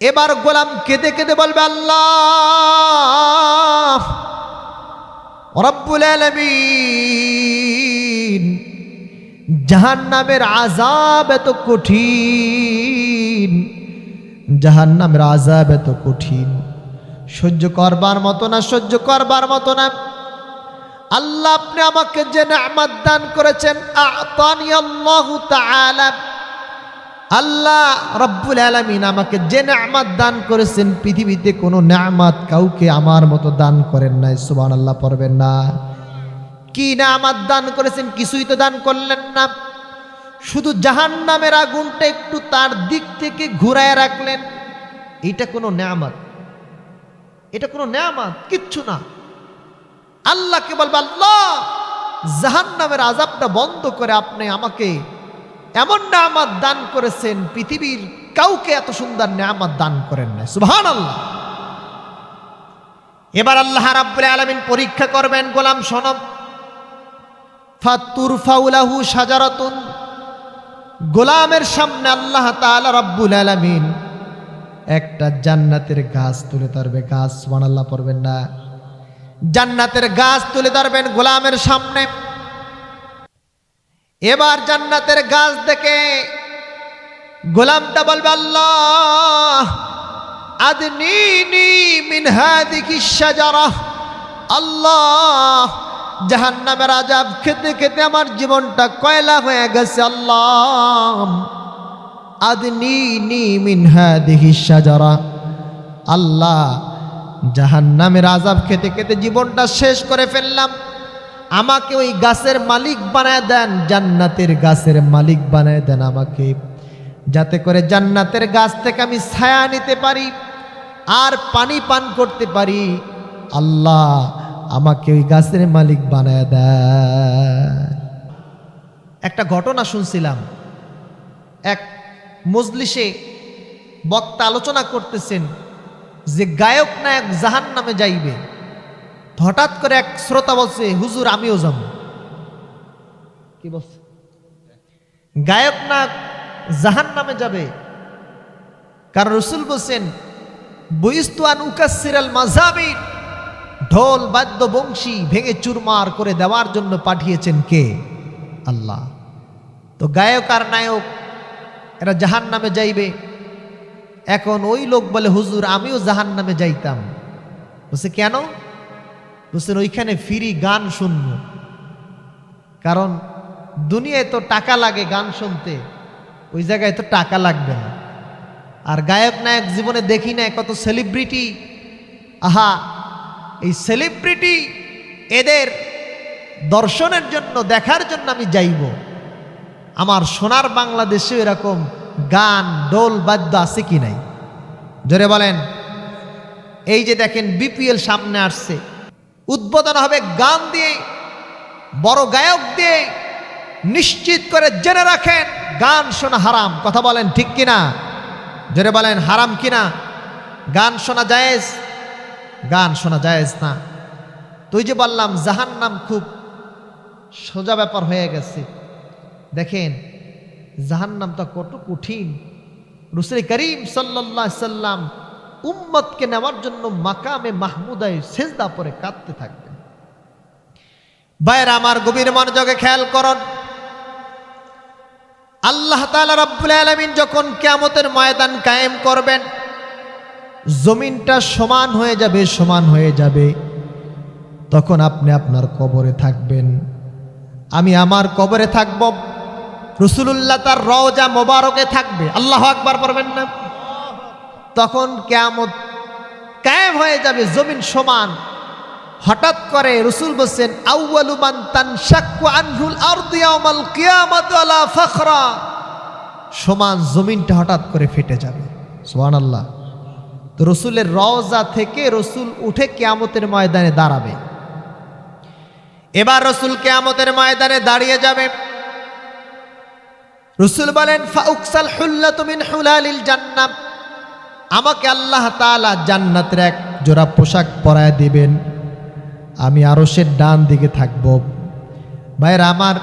এবার গোলাম কেঁদে কেঁদে বলবে, আল্লাহ জাহান নামের আজাব এত কঠিন জাহান নামের আজাব এত কঠিন। সহ্য করবার মতো না, সহ্য করবার মতো না। আল্লাহ আপনি আমাকে যে নামাত দান করেছেন আল্লাহু তাআলা। আল্লাহ রব্বুল আলামিন আমাকে যে নামাত দান করেছেন পৃথিবীতে কোনো নামাত কাউকে আমার মতো দান করেন নাই সুবান আল্লাহ পড়বেন না। কি নামাত দান করেছেন কিছুই তো দান করলেন না। শুধু জাহান্নামের আগুনটা একটু তার দিক থেকে ঘুরায় রাখলেন। এটা কোনো নামাত এটা কোনো নামাত কিচ্ছু না। আল্লাহকে বলবে, আল্লাহ জাহান নামের আজাবটা বন্ধ করে আপনি আমাকে এমন নামাত দান করেছেন পৃথিবীর কাউকে এত সুন্দর নামাত দান করেন না। সুবহান আল্লাহ এবার আল্লাহ রাব্বুল আলামিন পরীক্ষা করবেন গোলাম সনব ফাতুর ফাউলাহু সাজারাতুন গোলামের সামনে আল্লাহ তাআলা রাব্বুল আলামিন একটা জান্নাতের গাছ তুলে ধরবে। গাছ সুবহানাল্লাহ পড়বেন না। জান্নাতের গাছ তুলে ধরবেন গোলামের সামনে। এবার জান্নাতের গাছ দেখে গোলামটা বলবে, আল্লাহ আদনিনি মিন হাদিহি শাজারা। আল্লাহ, জাহান্নামের আজাব খেতে খেতে আমার জীবনটা কয়লা হয়ে গেছে, আল্লাহ। আদনিনি মিন হাদিহি শাজারা। আল্লাহ জাহান নামের আজাব খেতে খেতে জীবনটা শেষ করে ফেললাম। আমাকে ওই গাছের মালিক বানায় দেন, জান্নাতের গাছের মালিক বানায় দেন আমাকে। যাতে করে জান্নাতের গাছ থেকে আমি ছায়া নিতে পারি আর পানি পান করতে পারি। আল্লাহ আমাকে ওই গাছের মালিক বানায় দেন। একটা ঘটনা শুনছিলাম। এক মজলিসে বক্তা আলোচনা করতেছেন যে, গায়ক নায়ক জাহান নামে যাইবে। হঠাৎ করে এক শ্রোতা বলছে, হুজুর, আমিও যাব। কি বলছে? গায়ক নায়ক জাহান নামে যাবে? কারণ রসুল বলছেন বইস্তুয়ান উকাসিরাল মাঝাবির ঢোল, বাদ্য, বংশী ভেঙে চুরমার করে দেওয়ার জন্য পাঠিয়েছেন কে? আল্লাহ। তো গায়ক আর নায়ক, এরা জাহান নামে যাইবে। এখন ওই লোক বলে, হুজুর, আমিও জাহান নামে যাইতাম। বলছে, কেন? বলছেন ওইখানে ফিরি গান শুনব। কারণ দুনিয়ায় তো টাকা লাগে গান শুনতে, ওই জায়গায় তো টাকা লাগবে না। আর গায়ক নায়ক জীবনে দেখি না কত সেলিব্রিটি আহা, এই সেলিব্রিটি এদের দর্শনের জন্য, দেখার জন্য আমি যাইব। আমার সোনার বাংলাদেশে এরকম গান ডোল বাদ্য আছে কি নাই? জোরে বলেন। এই যে দেখেন, বিপিএল সামনে আসছে। উদ্বোধন হবে গান দিয়ে, বড় গায়ক দিয়ে। নিশ্চিত করে জেনে রাখেন, গান শোনা হারাম। কথা বলেন ঠিক কিনা? জোরে বলেন, হারাম কিনা? গান শোনা জায়েজ? গান শোনা জায়েজ না। তুই যে বললাম জাহান নাম খুব সোজা ব্যাপার হয়ে গেছে। দেখেন জাহান নাম তো কত কঠিন। রুসুল করিম সাল্লাহ সাল্লাম উম্মতকে নেওয়ার জন্য মাকামে মাহমুদায় সেজদা পরে কাঁদতে থাকবেন। বাইরে আমার গভীর মনোযোগে খেয়াল করন। আল্লাহ তালা রব্বুল আলমিন যখন কেয়ামতের ময়দান কায়েম করবেন, জমিনটা সমান হয়ে যাবে, সমান হয়ে যাবে। তখন আপনি আপনার কবরে থাকবেন। আমি আমার কবরে থাকব। রসুল্লাহ তার রওজা মোবারকে থাকবে। আল্লাহ আকবার পারবেন না। তখন কেয়ামত কায়েম হয়ে যাবে, জমিন সমান। হঠাৎ করে রসুল বলছেন সমান জমিনটা হঠাৎ করে ফেটে যাবে। সুবহানাল্লাহ। তো রসুলের রওজা থেকে রসুল উঠে কেয়ামতের ময়দানে দাঁড়াবে। এবার রসুল কেয়ামতের ময়দানে দাঁড়িয়ে যাবে। রসুল বলেন, ফাউকসাল হুল্লাতু মিন হুলালিল জান্নাত আমাকে আল্লাহ তাআলা জান্নাতের এক জোড়া পোশাক পরায় দিবেন। আমি আরশের ডান দিকে থাকব। ভাইরা আমার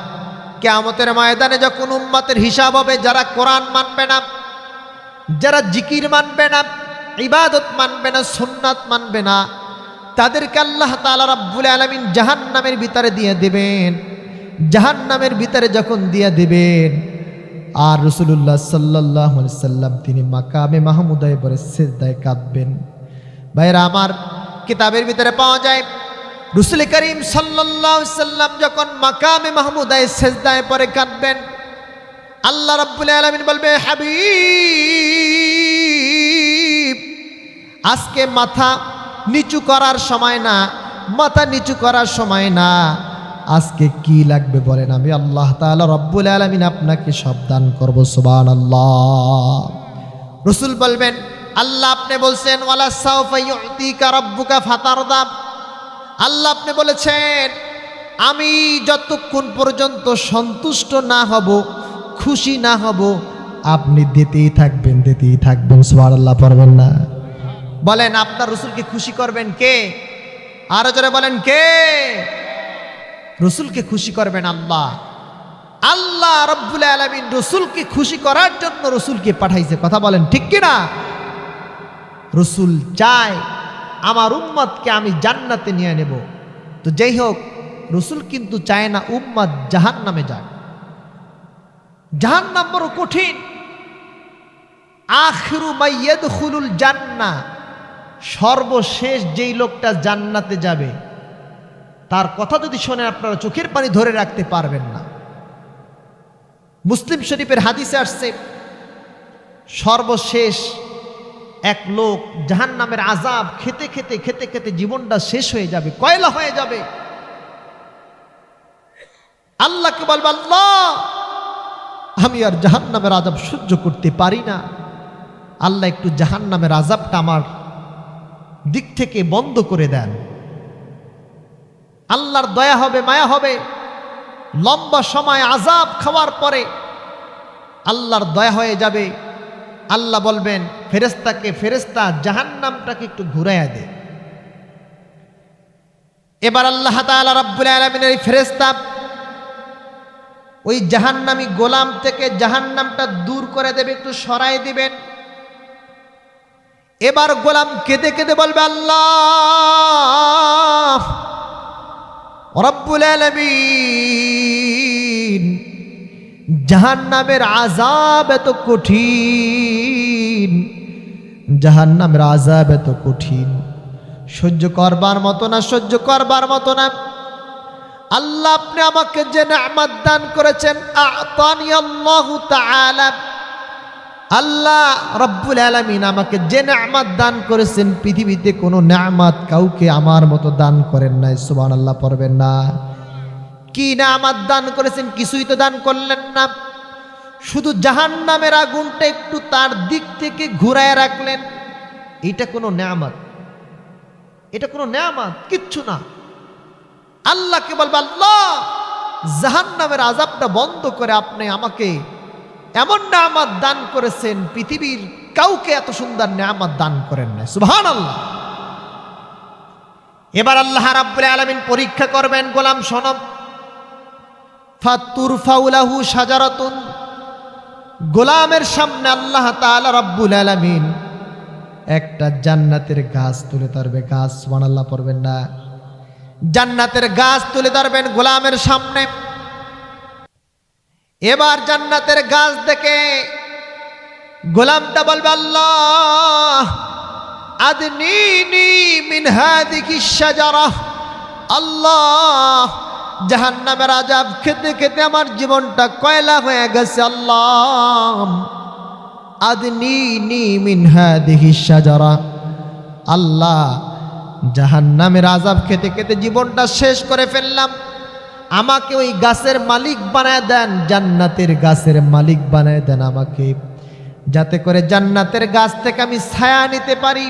কেয়ামতের ময়দানে যখন উম্মাতের হিসাব হবে, যারা কোরআন মানবে না, যারা জিকির মানবে না, ইবাদত মানবে না, সুন্নাত মানবে না, তাদেরকে আল্লাহ তাআলা রাব্বুল আলামিন জাহান্নামের ভিতরে দিয়ে দেবেন। জাহান্নামের ভিতরে যখন দিয়ে দেবেন আর রসুল্লাহ সাল্লাহ সাল্লাম তিনি মাকামে মাহমুদায় পরে সেজদায় কাঁদবেন। ভাইরা আমার কিতাবের ভিতরে পাওয়া যায়, রসুল করিম সাল্লাম যখন মাকামে মাহমুদায় সেজদায় পরে কাঁদবেন, আল্লাহ রাব্বুল আলামিন বলবে, হাবিব, আজকে মাথা নিচু করার সময় না, মাথা নিচু করার সময় না। আজকে কি লাগবে বলেন আমি? আল্লাহ তাআলা রব্বুল আলামিন আপনাকে সাবধান করব, সুবহানাল্লাহ। রসুল বলবেন, আল্লাহ আপনি বলছেন আল্লাহ আপনি বলেছেন, আমি যতক্ষণ পর্যন্ত সন্তুষ্ট না হব, খুশি না হব, আপনি দিতেই থাকবেন দিতেই থাকবেন। সুবহানাল্লাহ পারবেন না। বলেন, আপনার রসুলকে খুশি করবেন কে? আরও জোরে বলেন, কে? রসুলকে খুশি করবেন আল্লাহ। আল্লাহ রব্বুল আলমিন রসুলকে খুশি করার জন্য রসুলকে পাঠাইছে। কথা বলেন ঠিক কিনা? রসুল চায়, আমার উম্মতকে আমি জান্নাতে নিয়ে নেব। তো যাই হোক, রসুল কিন্তু চায় না উম্মত জাহান নামে যাক জাহান নাম বড় কঠিন। আখরু মাইয়াদ খুলুল জান্না সর্বশেষ যেই লোকটা জান্নাতে যাবে তার কথা যদি শোনেন আপনারা চোখের পানি ধরে রাখতে পারবেন না। মুসলিম শরীফের হাদিসে আসছে, সর্বশেষ এক লোক জাহান নামের আজাব খেতে খেতে খেতে খেতে জীবনটা শেষ হয়ে যাবে, কয়লা হয়ে যাবে। আল্লাহকে বলবে, আল্লাহ, আমি আর জাহান নামের আজাব সহ্য করতে পারি না। আল্লাহ একটু জাহান নামের আজাবটা আমার দিক থেকে বন্ধ করে দেন। আল্লাহর দয়া হবে, মায়া হবে। লম্বা সময় আজাব খাওয়ার পরে আল্লাহর দয়া হয়ে যাবে। আল্লাহ বলবেন ফেরেস্তাকে ফেরেস্তা জাহান্নামটাকে একটু ঘুরাইয়া দে। এবার আল্লাহ তাআলা রাব্বুল আলামিনের এই ফেরেস্তা ওই জাহান্নামী গোলাম থেকে জাহান্নামটা দূর করে দেবে, একটু সরাই দিবেন। এবার গোলাম কেঁদে কেঁদে বলবে, আল্লাহ আলামিন, জাহান্নামের আজাব এত কঠিন, জাহান্নামের আজাব এত কঠিন। সহ্য করবার মতো না, সহ্য করবার মতো না। আল্লাহ আপনি আমাকে যে নামাত দান করেছেন আল্লাহু তাআলা আল্লাহ রব্বুল আলামিন আমাকে যে নামাত দান করেছেন পৃথিবীতে কোনো নামাত কাউকে আমার মতো দান করেন নাই সুবান আল্লাহ পড়বেন না। কি নামাত দান করেছেন কিছুই তো দান করলেন না। শুধু জাহান্নামের আগুনটা একটু তার দিক থেকে ঘুরায় রাখলেন। এটা কোনো নামাত এটা কোনো নামাত কিচ্ছু না। আল্লাহকে বলবে, আল্লাহ, জাহান্নামের আজাবটা বন্ধ করে আপনি আমাকে এমন নামাত দান করেছেন পৃথিবীর কাউকে এত সুন্দর নামাত দান করেন না। সুবহান আল্লাহ এবার আল্লাহ রাব্বুল আলামিন পরীক্ষা করবেন, গোলাম সনব ফাতুর ফাউলাহু সাজারাতুন গোলামের সামনে আল্লাহ তাআলা রাব্বুল আলামিন একটা জান্নাতের গাছ তুলে ধরবে। গাছ, সুবহানাল্লাহ পড়বেন না। জান্নাতের গাছ তুলে ধরবেন গোলামের সামনে। এবার জান্নাতের গাছ দেখে গোলামটা বলবে, আল্লাহ, আদনিনি মিন হাদিকি শাজারা। আল্লাহ, জাহান্নামের আজাব খেতে খেতে আমার জীবনটা কয়লা হয়ে গেছে, আল্লাহ। আদনিনি মিন হাদিহি শাজারা। আল্লাহ, জাহান্নামের আজাব খেতে খেতে জীবনটা শেষ করে ফেললাম। আমাকে ওই গাছের মালিক বানায় দেন, জান্নাতের গাছের মালিক বানায় দেন আমাকে। যাতে করে জান্নাতের গাছ থেকে আমি ছায়া নিতে পারি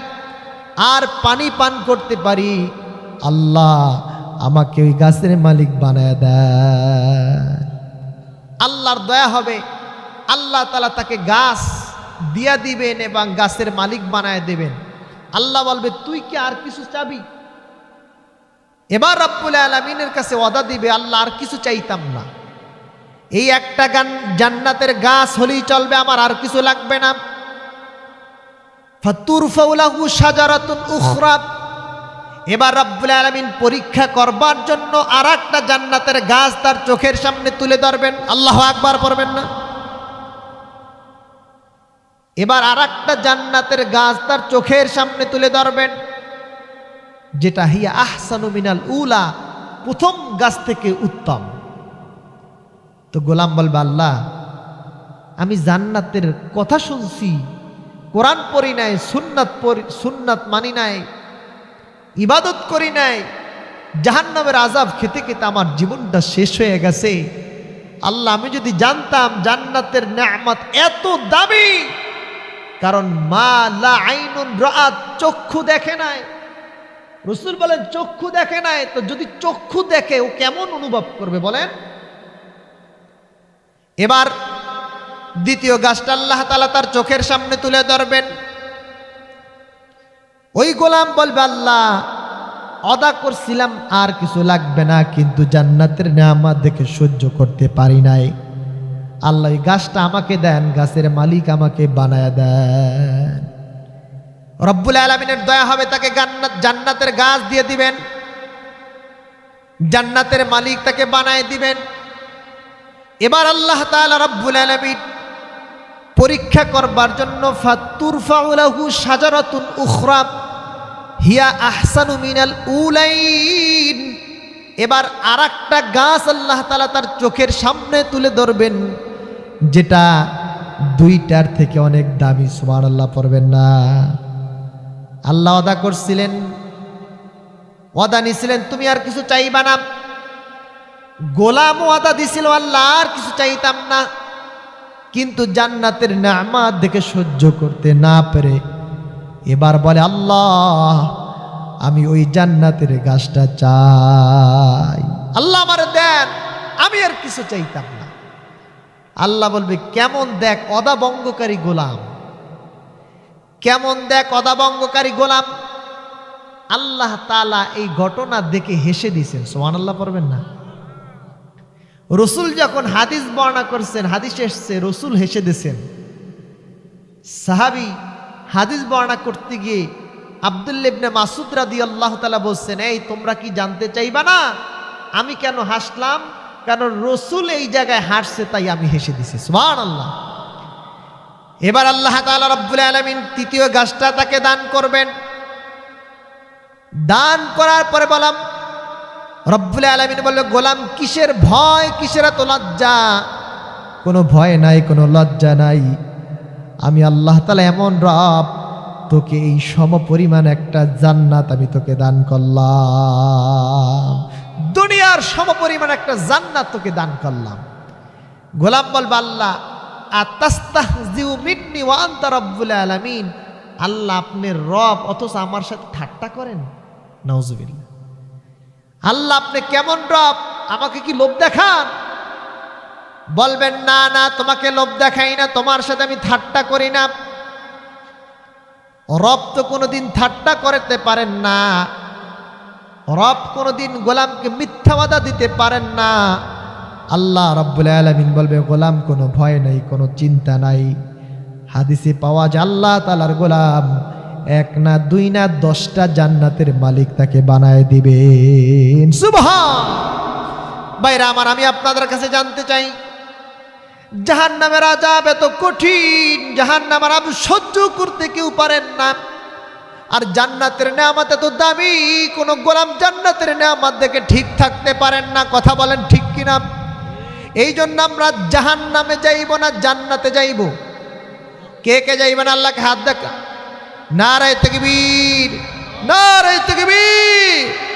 আর পানি পান করতে পারি। আল্লাহ আমাকে ওই গাছের মালিক বানায় দেন। আল্লাহর দয়া হবে। আল্লাহ তালা তাকে গাছ দিয়া দিবেন এবং গাছের মালিক বানায় দেবেন। আল্লাহ বলবে, তুই কি আর কিছু চাবি? এবার রব্বুল আলমিনের কাছে ওয়াদা দিবে, আল্লাহ আর কিছু চাইতাম না। এই একটা গান জান্নাতের গাছ হলেই চলবে, আমার আর কিছু লাগবে না। ফাতুরফাউলাহু সাজারাতুন উখরা। এবার রব্বুল আলামিন পরীক্ষা করবার জন্য আর একটা জান্নাতের গাছ তার চোখের সামনে তুলে ধরবেন। আল্লাহ আকবার পড়বেন না? এবার আর একটা জান্নাতের গাছ তার চোখের সামনে তুলে ধরবেন। যেটা হিয়া আহসানু মিনাল উলা, প্রথম গাছ থেকে উত্তম। তো গোলাম বলবে, আল্লাহ, আমি জান্নাতের কথা শুনছি, কোরআন পড়ি নাই, সুন্নাত সুন্নাত মানি নাই, ইবাদত করি নাই, জাহান্নামের আজাব খেতে খেতে আমার জীবনটা শেষ হয়ে গেছে। আল্লাহ, আমি যদি জানতাম জান্নাতের নেয়ামত এত দামি, কারণ মা লা আইনুন রাত চক্ষু দেখে নাই। রসুল বলেন, চক্ষু দেখে নাই, তো যদি চক্ষু দেখে, ও কেমন অনুভব করবে বলেন? এবার দ্বিতীয় গাছটা আল্লাহ তালা তার চোখের সামনে তুলে ধরবেন। ওই গোলাম বলবে, আল্লাহ, অদা করছিলাম, আর কিছু লাগবে না, কিন্তু জান্নাতের নামা দেখে সহ্য করতে পারি নাই। আল্লাহ গাছটা আমাকে দেন, গাছের মালিক আমাকে বানায় দেন। রব্বুল আলমিনের দয়া হবে, তাকে জান্নাত, জান্নাতের গাছ দিয়ে দিবেন। জান্নাতের মালিক তাকে বানায় দিবেন। এবার আল্লাহ তাআলা রব্বুল আলমিন পরীক্ষা করবার জন্য ফাতুর ফাউলাহু সাজারাতুন উখরা, হিয়া আহসানু মিনাল উলাইন। এবার আর একটা গাছ আল্লাহ তালা তার চোখের সামনে তুলে ধরবেন, যেটা দুইটার থেকে অনেক দামি সুমান আল্লাহ পড়বেন না। আল্লাহ অদা করছিলেন। অদা নিছিলেন, তুমি আর কিছু চাইবা না। গোলাম ওয়াদা দিছিল, আল্লাহ আর কিছু চাইতাম না। কিন্তু জান্নাতের নামাত দেখে সহ্য করতে না পেরে এবার বলে, আল্লাহ, আমি ওই জান্নাতের গাছটা চাই। আল্লাহ আমার দেন, আমি আর কিছু চাইতাম না। আল্লাহ বলবে, কেমন দেখ অদা অদাবঙ্গকারী গোলাম। কেমন দেখ অদাবঙ্গকারী গোলাম? আল্লাহ তালা এই ঘটনা দেখে হেসে দিয়েছেন। সোমান আল্লাহ পড়বেন না। রসুল যখন হাদিস বর্ণনা করছেন, হাদিস এসছে, রসুল হেসে দিয়েছেন। সাহাবি হাদিস বর্ণনা করতে গিয়ে আবদুল্লেবনে মাসুদ রাদি আল্লাহ তালা বলছেন, এই, তোমরা কি জানতে চাইবা না? আমি কেন হাসলাম? কারণ রসুল এই জায়গায় হাসছে, তাই আমি হেসে দিছি সুমান আল্লাহ এবার আল্লাহ তালা রব্বুল আলমিন তৃতীয় গাছটা তাকে দান করবেন। দান করার পরে বললাম, রব্বুল আলমিন বলল, গোলাম, কিসের ভয়, কিসের এত লজ্জা? কোনো ভয় নাই, কোনো লজ্জা নাই। আমি আল্লাহ তালা এমন রব, তোকে এই সম পরিমাণ একটা জান্নাত আমি তোকে দান করলাম। দুনিয়ার সম পরিমাণ একটা জান্নাত তোকে দান করলাম। গোলাম বলবা আল্লাহ আলামিন। আল্লাহ আপনি রব, অথচ আমার সাথে ঠাট্টা করেন। নওজুবিল্লাহ আল্লাহ আপনি কেমন রব? আমাকে কি লোভ দেখান? বলবেন, না না, তোমাকে লোভ দেখাই না, তোমার সাথে আমি ঠাট্টা করি না। রব তো কোনোদিন ঠাট্টা করতে পারেন না। রব কোনোদিন গোলামকে মিথ্যাবাদা দিতে পারেন না। আল্লাহ রব্বুল আলমিন বলবে, গোলাম, কোনো ভয় নাই, কোনো চিন্তা নাই। হাদিসে পাওয়া যায়, আল্লাহ তালার গোলাম এক না দুই না দশটা জান্নাতের মালিক তাকে বানায় দিবেন। বাইরা আমার, আমি আপনাদের কাছে জানতে চাই জাহান নামের আজাব এত কঠিন জাহান নামের আব সহ্য করতে কেউ পারেন না। আর জান্নাতের নেয়ামত এত দামি, কোন গোলাম জান্নাতের নেয়ামত দেখে ঠিক থাকতে পারেন না। কথা বলেন ঠিক কিনা? এই জন্য আমরা জাহান নামে যাইব না, জান্নাতে যাইব। কে কে যাইবেন আল্লাহকে হাত দেখা। নারায় তকবীর নারায় তকবীর।